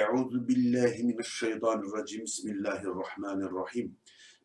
Euzu billahi mineşşeytanirracim. Bismillahirrahmanirrahim.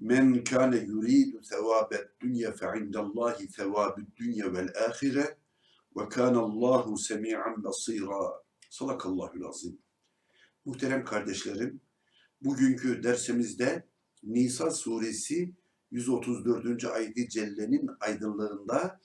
Men kana yuridu sevabed dünya fe indallahi sevabud dünya vel ahire ve kana Allahu semi'an basira. Sadakallahul azim. Muhterem kardeşlerim, bugünkü dersimizde Nisa suresi 134. ayet-i cellenin aydınlığında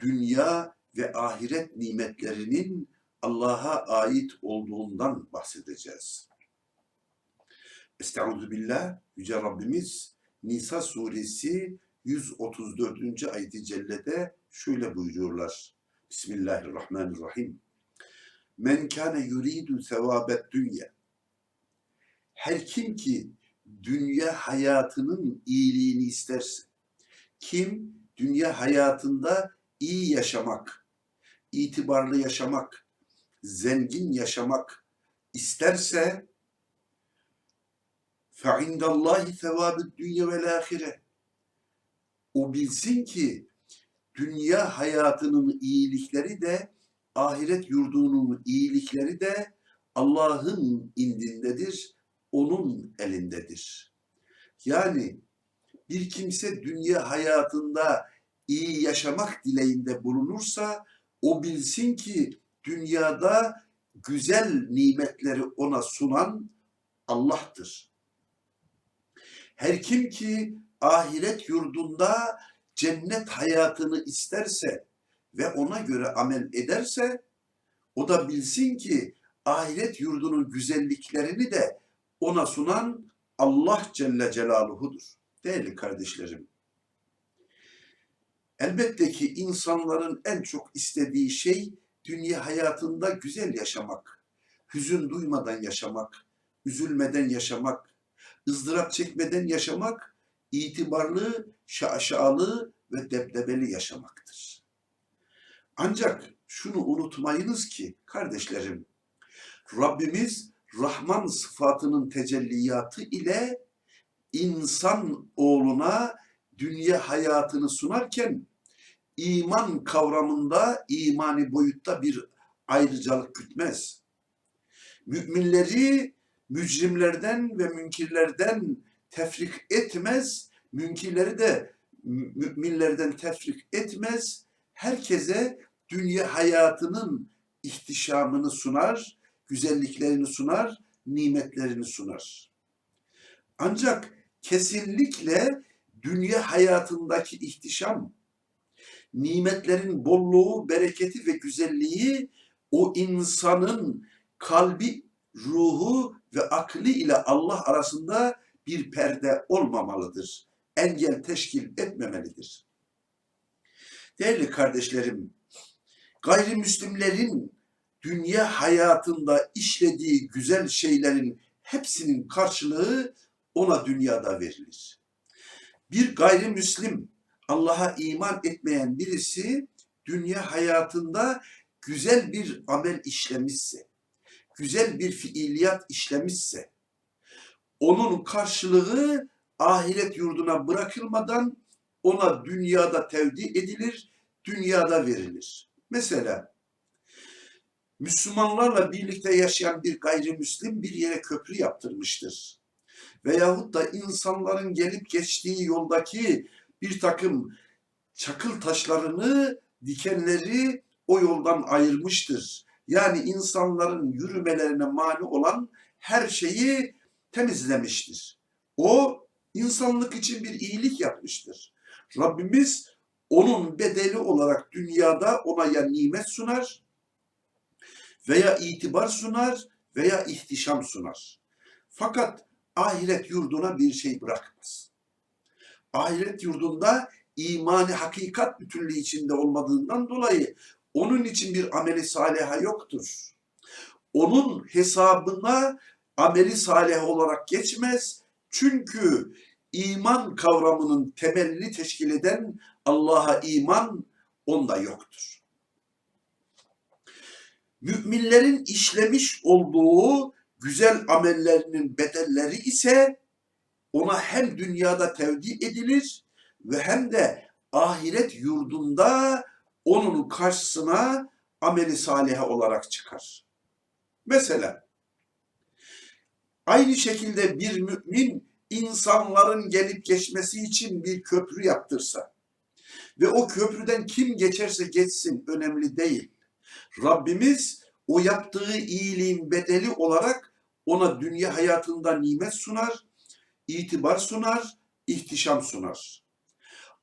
dünya ve ahiret nimetlerinin Allah'a ait olduğundan bahsedeceğiz. Estaizu billah, Yüce Rabbimiz Nisa suresi 134. ayet-i cellede şöyle buyuruyorlar. Bismillahirrahmanirrahim. Men kâne yuridu sevâbet dünya. Her kim ki dünya hayatının iyiliğini isterse, kim dünya hayatında iyi yaşamak, itibarlı yaşamak, zengin yaşamak isterse فَعِنْدَ اللّٰهِ ثَوَابِ الدُّنْيَا وَالْآخِرَةِ O bilsin ki dünya hayatının iyilikleri de ahiret yurdunun iyilikleri de Allah'ın indindedir, onun elindedir. Yani bir kimse dünya hayatında iyi yaşamak dileğinde bulunursa o bilsin ki dünyada güzel nimetleri ona sunan Allah'tır. Her kim ki ahiret yurdunda cennet hayatını isterse ve ona göre amel ederse o da bilsin ki ahiret yurdunun güzelliklerini de ona sunan Allah Celle Celaluhu'dur. Değerli kardeşlerim, elbette ki insanların en çok istediği şey dünya hayatında güzel yaşamak, hüzün duymadan yaşamak, üzülmeden yaşamak, ızdırap çekmeden yaşamak, itibarlı, şaşalı ve debdebeli yaşamaktır. Ancak şunu unutmayınız ki kardeşlerim, Rabbimiz Rahman sıfatının tecelliyatı ile insan oğluna dünya hayatını sunarken iman kavramında, imani boyutta bir ayrıcalık gütmez. Müminleri mücrimlerden ve münkirlerden tefrik etmez, münkirleri de müminlerden tefrik etmez, herkese dünya hayatının ihtişamını sunar, güzelliklerini sunar, nimetlerini sunar. Ancak kesinlikle dünya hayatındaki ihtişam, nimetlerin bolluğu, bereketi ve güzelliği o insanın kalbi, ruhu ve aklı ile Allah arasında bir perde olmamalıdır. Engel teşkil etmemelidir. Değerli kardeşlerim, gayrimüslimlerin dünya hayatında işlediği güzel şeylerin hepsinin karşılığı ona dünyada verilir. Bir gayrimüslim Allah'a iman etmeyen birisi dünya hayatında güzel bir amel işlemişse, güzel bir fiiliyat işlemişse, onun karşılığı ahiret yurduna bırakılmadan ona dünyada tevdi edilir, dünyada verilir. Mesela Müslümanlarla birlikte yaşayan bir gayrimüslim bir yere köprü yaptırmıştır. Veyahut da insanların gelip geçtiği yoldaki bir takım çakıl taşlarını, dikenleri o yoldan ayırmıştır. Yani insanların yürümelerine mani olan her şeyi temizlemiştir. O insanlık için bir iyilik yapmıştır. Rabbimiz onun bedeli olarak dünyada ona ya nimet sunar veya itibar sunar veya ihtişam sunar. Fakat ahiret yurduna bir şey bırakmaz ahiret yurdunda imani hakikat bütünlüğü içinde olmadığından dolayı onun için bir ameli saliha yoktur. Onun hesabına ameli salih olarak geçmez. Çünkü iman kavramının temelini teşkil eden Allah'a iman onda yoktur. Müminlerin işlemiş olduğu güzel amellerinin bedelleri ise ona hem dünyada tevdi edilir ve hem de ahiret yurdunda onun karşısına ameli salihe olarak çıkar. Mesela Aynı şekilde bir mümin insanların gelip geçmesi için bir köprü yaptırsa ve o köprüden kim geçerse geçsin önemli değil. Rabbimiz o yaptığı iyiliğin bedeli olarak ona dünya hayatında nimet sunar, itibar sunar, ihtişam sunar.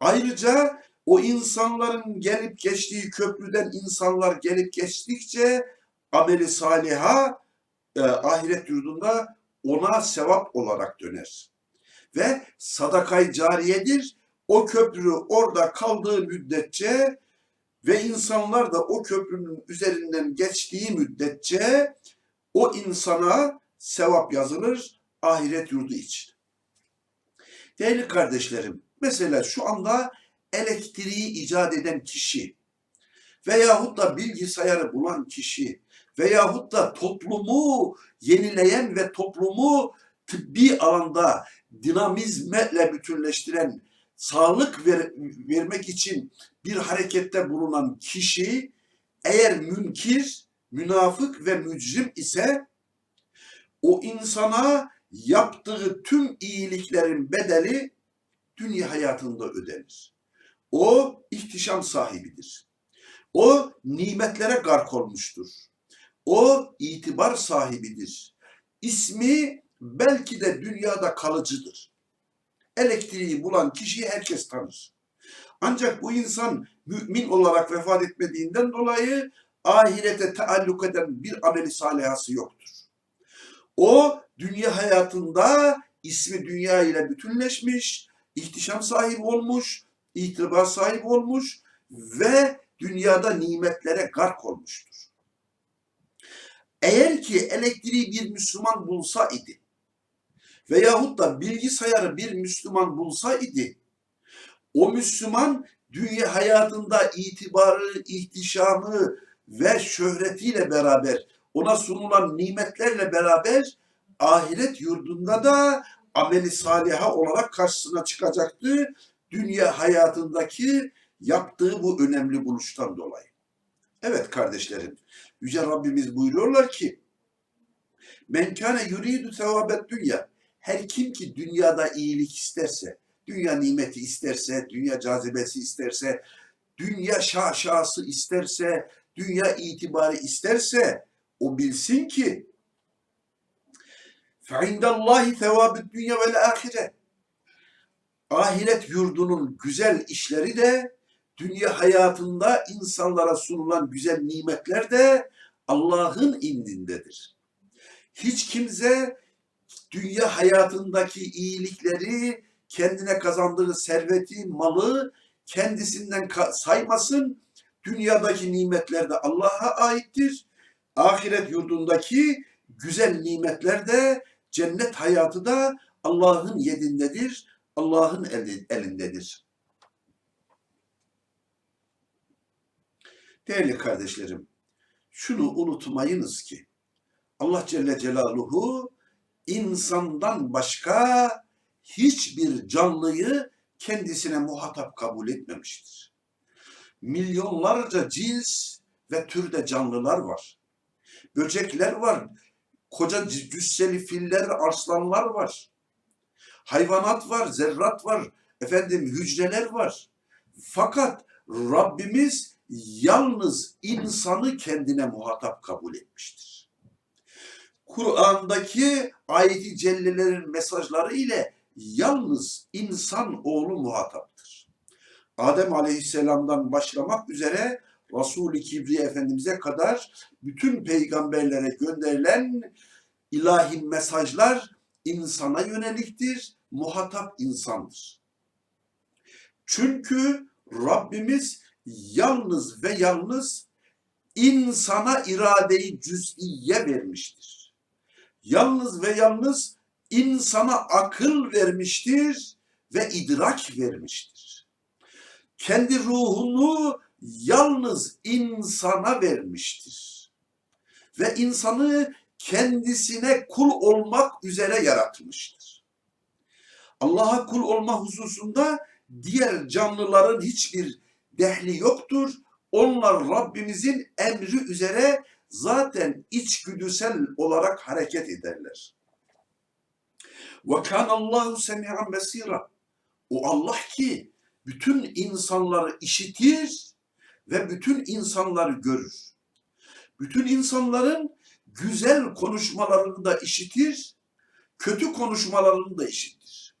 Ayrıca o insanların gelip geçtiği köprüden insanlar gelip geçtikçe ameli saliha e, ahiret yurdunda ona sevap olarak döner. Ve sadakay cariyedir. O köprü orada kaldığı müddetçe ve insanlar da o köprünün üzerinden geçtiği müddetçe o insana sevap yazılır ahiret yurdu için. Değerli kardeşlerim, mesela şu anda elektriği icat eden kişi veyahut da bilgisayarı bulan kişi veyahut da toplumu yenileyen ve toplumu tıbbi alanda dinamizmle bütünleştiren, sağlık ver- vermek için bir harekette bulunan kişi eğer münkir, münafık ve mücrim ise o insana yaptığı tüm iyiliklerin bedeli dünya hayatında ödenir. O ihtişam sahibidir. O nimetlere gark olmuştur. O itibar sahibidir. İsmi belki de dünyada kalıcıdır. Elektriği bulan kişiyi herkes tanır. Ancak bu insan mümin olarak vefat etmediğinden dolayı ahirete taalluk eden bir ameli salihası yoktur. O dünya hayatında ismi dünya ile bütünleşmiş, ihtişam sahibi olmuş, itibar sahibi olmuş ve dünyada nimetlere gark olmuştur. Eğer ki elektriği bir Müslüman bulsa idi veyahut da bilgisayarı bir Müslüman bulsa idi, o Müslüman dünya hayatında itibarı, ihtişamı ve şöhretiyle beraber ona sunulan nimetlerle beraber ahiret yurdunda da ameli saliha olarak karşısına çıkacaktı. Dünya hayatındaki yaptığı bu önemli buluştan dolayı. Evet kardeşlerim, Yüce Rabbimiz buyuruyorlar ki, Men kâne yuridu sevabet dünya. Her kim ki dünyada iyilik isterse, dünya nimeti isterse, dünya cazibesi isterse, dünya şaşası isterse, dünya itibarı isterse, o bilsin ki فَعِنْدَ اللّٰهِ ثَوَابِ الدُّنْيَا وَالْآخِرَةِ Ahiret yurdunun güzel işleri de, dünya hayatında insanlara sunulan güzel nimetler de Allah'ın indindedir. Hiç kimse dünya hayatındaki iyilikleri, kendine kazandığı serveti, malı kendisinden ka- saymasın. Dünyadaki nimetler de Allah'a aittir. Ahiret yurdundaki güzel nimetler de cennet hayatı da Allah'ın yedindedir, Allah'ın eli- elindedir. Değerli kardeşlerim, şunu unutmayınız ki Allah Celle Celaluhu insandan başka hiçbir canlıyı kendisine muhatap kabul etmemiştir. Milyonlarca cins ve türde canlılar var. Böcekler var, koca cüsseli filler, arslanlar var. Hayvanat var, zerrat var, efendim hücreler var. Fakat Rabbimiz yalnız insanı kendine muhatap kabul etmiştir. Kur'an'daki ayeti cellelerin mesajları ile yalnız insan oğlu muhataptır. Adem Aleyhisselam'dan başlamak üzere Resul-i Kibriye Efendimiz'e kadar bütün peygamberlere gönderilen ilahi mesajlar insana yöneliktir, muhatap insandır. Çünkü Rabbimiz yalnız ve yalnız insana iradeyi cüz'iye vermiştir. Yalnız ve yalnız insana akıl vermiştir ve idrak vermiştir. Kendi ruhunu yalnız insana vermiştir. Ve insanı kendisine kul olmak üzere yaratmıştır. Allah'a kul olma hususunda diğer canlıların hiçbir dehli yoktur. Onlar Rabbimizin emri üzere zaten içgüdüsel olarak hareket ederler. Ve kânallâhu semi'an besîra. O Allah ki bütün insanları işitir ve bütün insanları görür. Bütün insanların güzel konuşmalarını da işitir, kötü konuşmalarını da işitir.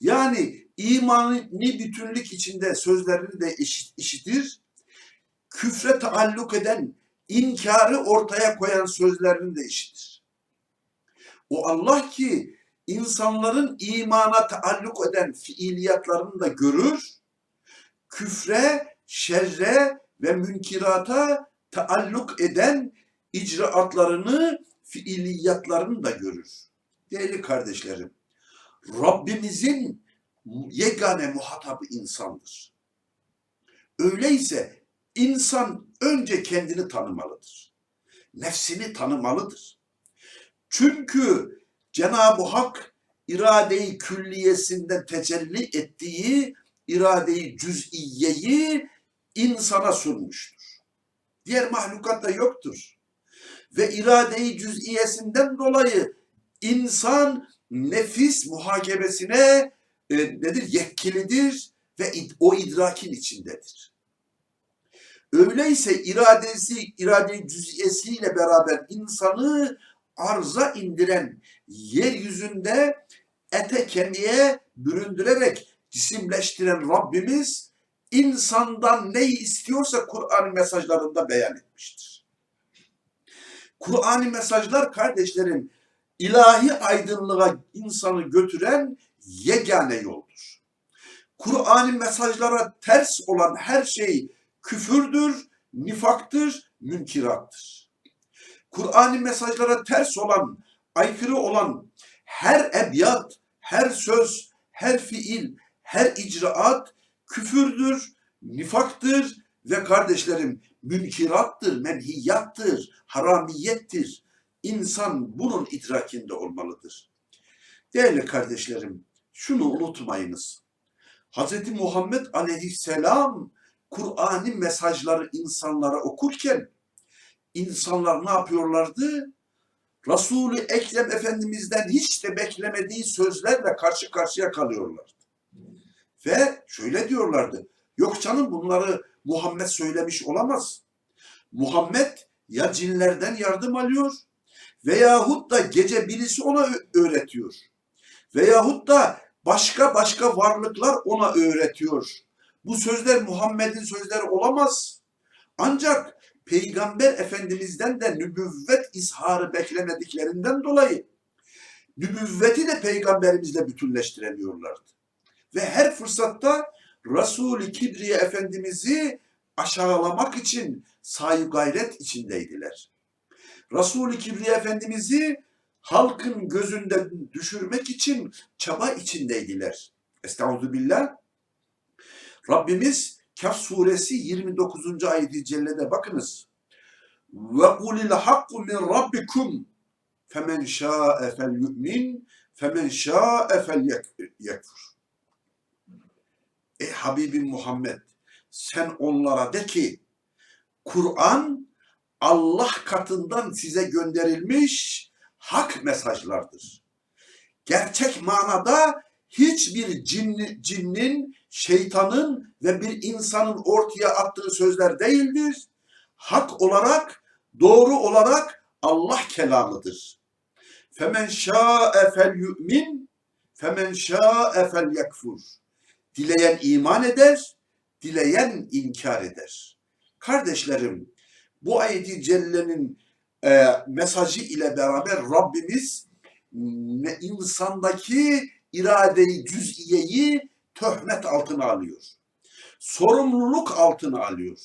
Yani imani bütünlük içinde sözlerini de işit- işitir, küfre taalluk eden, inkarı ortaya koyan sözlerini de işitir. O Allah ki insanların imana taalluk eden fiiliyatlarını da görür, küfre, şerre ve münkirata taalluk eden icraatlarını, fiiliyatlarını da görür. Değerli kardeşlerim, Rabbimizin yegane muhatabı insandır. Öyleyse insan önce kendini tanımalıdır. Nefsini tanımalıdır. Çünkü Cenab-ı Hak iradeyi külliyesinden tecelli ettiği iradeyi cüz'iyeyi insana sunmuştur. Diğer mahlukatta yoktur. Ve iradeyi cüz'iyesinden dolayı insan nefis muhakemesine e, nedir? Yetkilidir ve o idrakin içindedir. Öyleyse iradesi, irade cüz'iyesiyle beraber insanı arza indiren yeryüzünde ete kemiğe büründürerek cisimleştiren Rabbimiz insandan neyi istiyorsa Kur'an mesajlarında beyan etmiştir. Kur'an mesajlar kardeşlerim ilahi aydınlığa insanı götüren yegane yoldur. Kur'an mesajlara ters olan her şey küfürdür, nifaktır, münkirattır. Kur'an mesajlara ters olan, aykırı olan her ebyat, her söz, her fiil, her icraat küfürdür, nifaktır ve kardeşlerim münkirattır, menhiyattır, haramiyettir. İnsan bunun idrakinde olmalıdır. Değerli kardeşlerim, şunu unutmayınız. Hz. Muhammed aleyhisselam Kur'an'ın mesajları insanlara okurken insanlar ne yapıyorlardı? Resul-i Ekrem Efendimiz'den hiç de beklemediği sözlerle karşı karşıya kalıyorlardı. Ve şöyle diyorlardı. Yok canım bunları Muhammed söylemiş olamaz. Muhammed ya cinlerden yardım alıyor veyahut da gece birisi ona öğretiyor. Veyahut da başka başka varlıklar ona öğretiyor. Bu sözler Muhammed'in sözleri olamaz. Ancak Peygamber Efendimiz'den de nübüvvet izharı beklemediklerinden dolayı nübüvveti de peygamberimizle bütünleştiremiyorlardı. Ve her fırsatta Resul-i Kibriye Efendimiz'i aşağılamak için saygı gayret içindeydiler. Resul-i Kibriye Efendimiz'i halkın gözünden düşürmek için çaba içindeydiler. Estağfurullah. Rabbimiz Kehf suresi 29. ayet-i cellede bakınız. Ve kulil hakku min rabbikum femen şa'e fel yu'min femen şa'e fel yekfur. Ey Habibim Muhammed sen onlara de ki Kur'an Allah katından size gönderilmiş hak mesajlardır. Gerçek manada hiçbir cinni, cinnin, şeytanın ve bir insanın ortaya attığı sözler değildir. Hak olarak, doğru olarak Allah kelamıdır. Femen şa'e fel yu'min, femen şa'e. Dileyen iman eder, dileyen inkar eder. Kardeşlerim, bu ayeti cellenin e, mesajı ile beraber Rabbimiz insandaki iradeyi, cüz'iyeyi töhmet altına alıyor. Sorumluluk altına alıyor.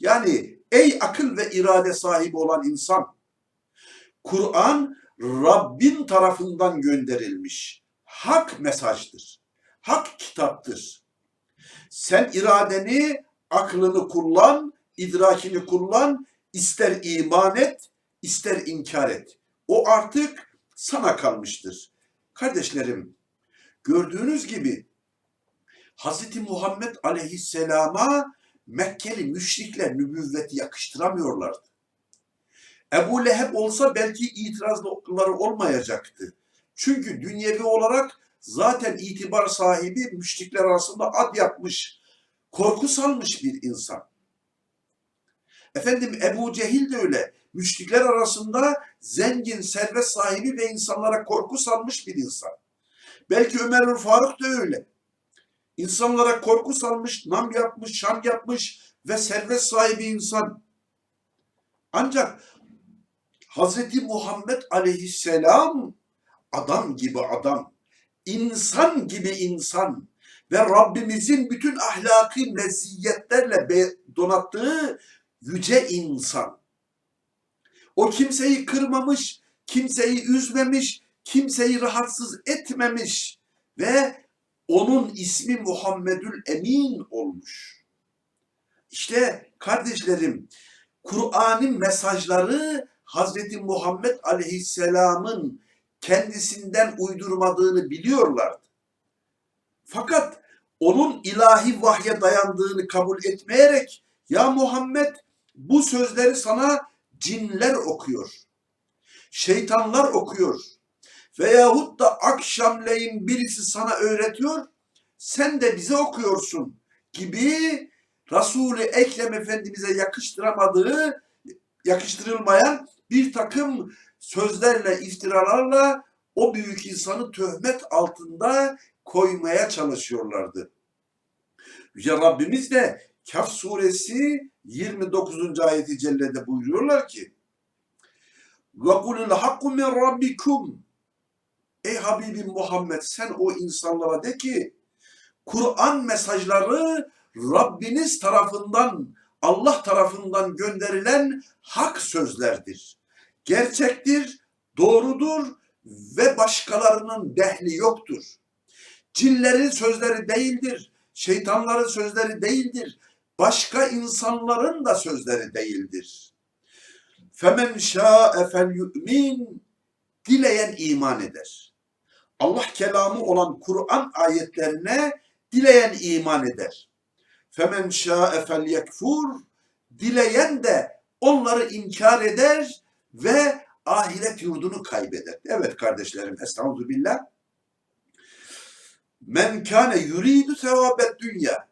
Yani ey akıl ve irade sahibi olan insan, Kur'an Rabbin tarafından gönderilmiş. Hak mesajdır. Hak kitaptır. Sen iradeni, aklını kullan, idrakini kullan, ister iman et, ister inkar et. O artık sana kalmıştır. Kardeşlerim, gördüğünüz gibi Hz. Muhammed aleyhisselama Mekkeli müşrikler nübüvveti yakıştıramıyorlardı. Ebu Leheb olsa belki itirazları olmayacaktı. Çünkü dünyevi olarak zaten itibar sahibi müşrikler arasında ad yapmış, korku salmış bir insan. Efendim Ebu Cehil de öyle. Müşrikler arasında zengin, servet sahibi ve insanlara korku salmış bir insan. Belki Ömer Faruk da öyle. İnsanlara korku salmış, nam yapmış, şan yapmış ve servet sahibi insan. Ancak Hazreti Muhammed aleyhisselam adam gibi adam, insan gibi insan ve Rabbimizin bütün ahlaki meziyetlerle donattığı yüce insan. O kimseyi kırmamış, kimseyi üzmemiş, kimseyi rahatsız etmemiş ve onun ismi Muhammedül Emin olmuş. İşte kardeşlerim, Kur'an'ın mesajları Hazreti Muhammed Aleyhisselam'ın kendisinden uydurmadığını biliyorlardı. Fakat onun ilahi vahye dayandığını kabul etmeyerek ya Muhammed bu sözleri sana cinler okuyor. Şeytanlar okuyor. Veyahut da akşamleyin birisi sana öğretiyor. Sen de bize okuyorsun gibi Resul-i Ekrem Efendimiz'e yakıştıramadığı, yakıştırılmayan bir takım sözlerle, iftiralarla o büyük insanı töhmet altında koymaya çalışıyorlardı. Yüce Rabbimiz de Kaf suresi 29. ayeti cellede buyuruyorlar ki وَقُلِ الْحَقُّ مِنْ رَبِّكُمْ Ey Habibim Muhammed sen o insanlara de ki Kur'an mesajları Rabbiniz tarafından Allah tarafından gönderilen hak sözlerdir. Gerçektir, doğrudur ve başkalarının dehli yoktur. Cinlerin sözleri değildir, şeytanların sözleri değildir, başka insanların da sözleri değildir. Femen şa'e fel yu'min dileyen iman eder. Allah kelamı olan Kur'an ayetlerine dileyen iman eder. Femen şa'e fel yekfur dileyen de onları inkar eder ve ahiret yurdunu kaybeder. Evet kardeşlerim, estağfurullah billah. Men kâne yuridu sevabet dünya.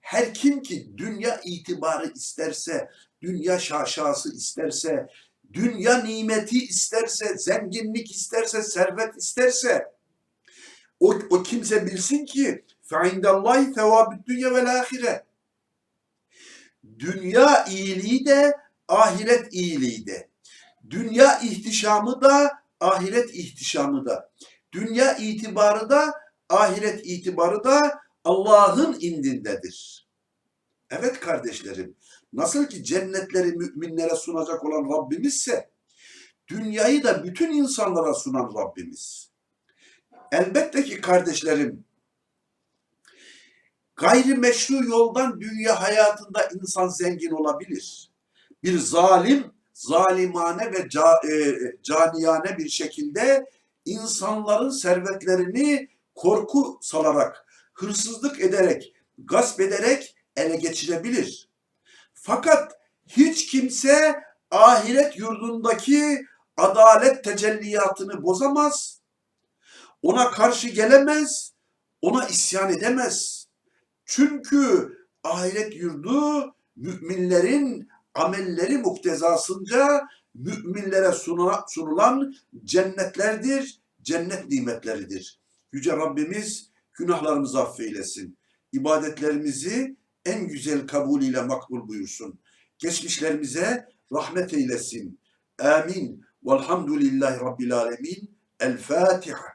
Her kim ki dünya itibarı isterse, dünya şaşası isterse, dünya nimeti isterse, zenginlik isterse, servet isterse, o, o kimse bilsin ki فَعِنْدَ اللّٰهِ ثَوَابِ dünya vel ahire. Dünya iyiliği de, ahiret iyiliği de. Dünya ihtişamı da, ahiret ihtişamı da. Dünya itibarı da, ahiret itibarı da Allah'ın indindedir. Evet kardeşlerim, nasıl ki cennetleri müminlere sunacak olan Rabbimizse, dünyayı da bütün insanlara sunan Rabbimiz. Elbette ki kardeşlerim, gayrimeşru yoldan dünya hayatında insan zengin olabilir. Bir zalim, zalimane ve ca, e, caniyane bir şekilde insanların servetlerini korku salarak, hırsızlık ederek, gasp ederek ele geçirebilir. Fakat hiç kimse ahiret yurdundaki adalet tecelliyatını bozamaz, ona karşı gelemez, ona isyan edemez. Çünkü ahiret yurdu müminlerin amelleri muktezasınca müminlere sunula- sunulan cennetlerdir, cennet nimetleridir. Yüce Rabbimiz günahlarımızı affeylesin. İbadetlerimizi en güzel kabul ile makbul buyursun. Geçmişlerimize rahmet eylesin. Amin. Velhamdülillahi Rabbil Alemin. El Fatiha.